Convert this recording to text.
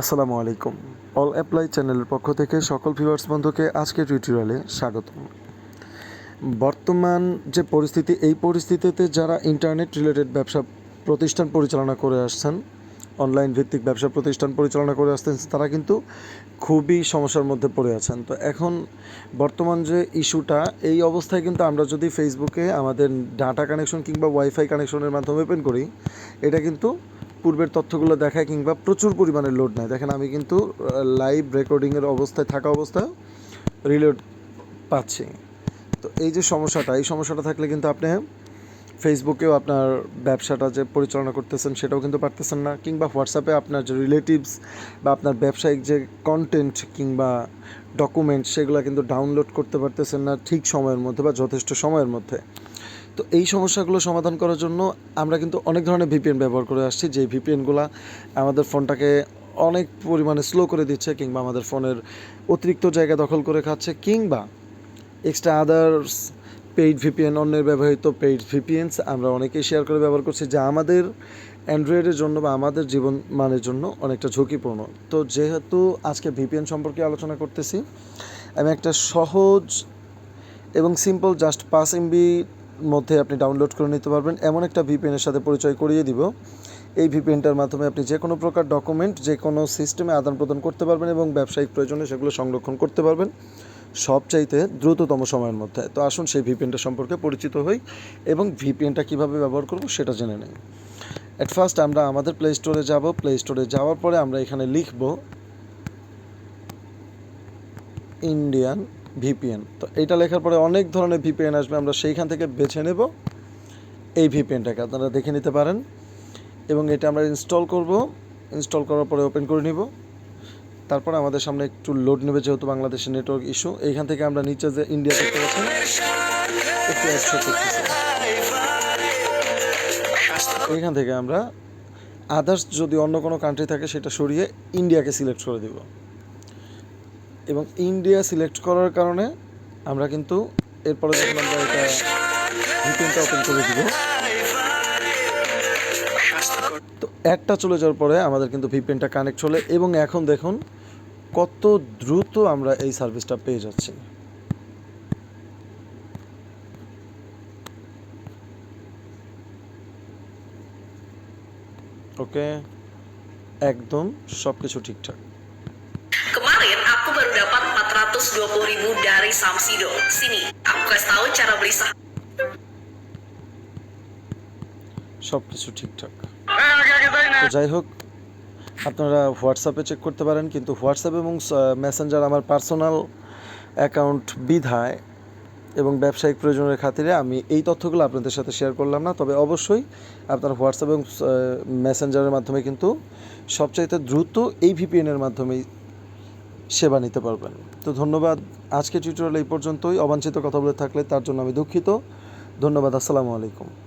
আসসালামু আলাইকুম। All apply চ্যানেলের পক্ষ থেকে সকল ভিউয়ার্স বন্ধুকে আজকের টিউটোরিয়ালে স্বাগত। বর্তমান যে পরিস্থিতি, এই পরিস্থিতিতে যারা ইন্টারনেট রিলেটেড ব্যবসা প্রতিষ্ঠান পরিচালনা করে আসছেন, অনলাইন ভিত্তিক ব্যবসা প্রতিষ্ঠান পরিচালনা করে আসছেন, তারা কিন্তু খুবই সমস্যার মধ্যে পড়ে আছেন। তো এখন বর্তমান যে ইস্যুটা, এই অবস্থায় কিন্তু আমরা যদি ফেসবুকে আমাদের ডাটা কানেকশন কিংবা ওয়াইফাই কানেকশনের মাধ্যমে ওপেন করি, এটা কিন্তু পূর্বের তথ্যগুলো দেখায় কিংবা প্রচুর পরিমাণে লোড নেয়। দেখেন, আমি কিন্তু লাইভ রেকর্ডিংয়ের অবস্থায় থাকা অবস্থায় রিলোড পাচ্ছি। তো এই যে সমস্যাটা, এই সমস্যাটা থাকলে কিন্তু আপনি ফেসবুকেও আপনার ব্যবসাটা যে পরিচালনা করতেছেন, সেটাও কিন্তু পারতেছেন না। কিংবা হোয়াটসঅ্যাপে আপনার যে রিলেটিভস বা আপনার ব্যবসায়িক যে কন্টেন্ট কিংবা ডকুমেন্ট সেগুলো কিন্তু ডাউনলোড করতে পারতেছেন না ঠিক সময়ের মধ্যে বা যথেষ্ট সময়ের মধ্যে। তো এই সমস্যাগুলো সমাধান করার জন্য আমরা কিন্তু অনেক ধরনের ভিপিএন ব্যবহার করে আসছি। যে ভিপিএনগুলো আমাদের ফোনটাকে অনেক পরিমাণে স্লো করে দিচ্ছে কিংবা আমাদের ফোনের অতিরিক্ত জায়গা দখল করে খাচ্ছে কিংবা এক্সট্রা আদার্স পেইড ভিপিএন অন্যের ব্যবহৃত পেইড ভিপিএনস আমরা অনেকেই শেয়ার করে ব্যবহার করছি, যা আমাদের অ্যান্ড্রয়েডের জন্য বা আমাদের জীবন মানের জন্য অনেকটা ঝুঁকিপূর্ণ। তো যেহেতু আজকে ভিপিএন সম্পর্কে আলোচনা করতেছি, আমি একটা সহজ এবং সিম্পল জাস্ট পাঁচ এমবি মধ্যে আপনি ডাউনলোড করে নিতে পারবেন। এমন একটা ভিপিএনের সাথে পরিচয় করিয়ে দিব। এই ভিপিএনটার মাধ্যমে আপনি যে কোনো প্রকার ডকুমেন্ট যে কোনো সিস্টেমে আদান প্রদান করতে পারবেন এবং ব্যবসায়িক প্রয়োজনে সেগুলো সংরক্ষণ করতে পারবেন সবচাইতে দ্রুততম সময়ের মধ্যে। তো আসুন সেই ভিপিএনটা সম্পর্কে পরিচিত হই এবং ভিপিএনটা কীভাবে ব্যবহার করব সেটা জেনে নিই। অ্যাট ফার্স্ট আমরা আমাদের প্লে স্টোরে যাব। প্লে স্টোরে যাওয়ার পরে আমরা এখানে লিখব ইন্ডিয়ান ভিপিএন তো এটা লেখার পরে অনেক ধরনের ভিপিএন আসবে, আমরা সেইখান থেকে বেছে নেব এই ভিপিএনটাকে আপনারা দেখে নিতে পারেন। এবং এটা আমরা ইনস্টল করব। ইনস্টল করার পরে ওপেন করে নিব। তারপর আমাদের সামনে একটু লোড নেবে যেহেতু বাংলাদেশের নেটওয়ার্ক ইস্যু এইখান থেকে আমরা নিচে যে ইন্ডিয়া দেখতে করতেছি। এইখান থেকে আমরা আদার্স যদি অন্য কোনো কান্ট্রি থাকে, সেটা সরিয়ে ইন্ডিয়াকে সিলেক্ট করে দিব। এবং ইন্ডিয়া সিলেক্ট করার কারণে আমরা কিন্তু এরপরে যখন আমরা এটা ভিপিএনটা ওপেন করে দিব। তো একটা চলে যাওয়ার পরে আমাদের কিন্তু ভিপিএনটা কানেক্ট চলে এবং এখন দেখুন কত দ্রুত আমরা এই সার্ভিসটা পেয়ে যাচ্ছি। ওকে একদম সব কিছু ঠিকঠাক। 420 ribu dari Samsido. Sini, aku kasih tahu cara beli saham. সব কিছু ঠিকঠাক তো যাই হোক আপনারা হোয়াটসঅ্যাপে চেক করতে পারেন কিন্তু হোয়াটসঅ্যাপ এবং মেসেঞ্জার আমার পার্সোনাল অ্যাকাউন্ট বিধায় এবং ব্যবসায়িক প্রয়োজনের খাতিরে আমি এই তথ্যগুলো আপনাদের সাথে শেয়ার করলাম না তবে অবশ্যই আপনারা হোয়াটসঅ্যাপ এবং মেসেঞ্জারের মাধ্যমে কিন্তু সবচাইতে দ্রুত এই ভিপিএনের মাধ্যমেই সেবা নিতে পারবেন। তো ধন্যবাদ। আজকে টিউটোরিয়াল এই পর্যন্তই। অবাঞ্ছিত কথা বলে থাকলে তার জন্য আমি দুঃখিত। ধন্যবাদ। আসসালামু আলাইকুম।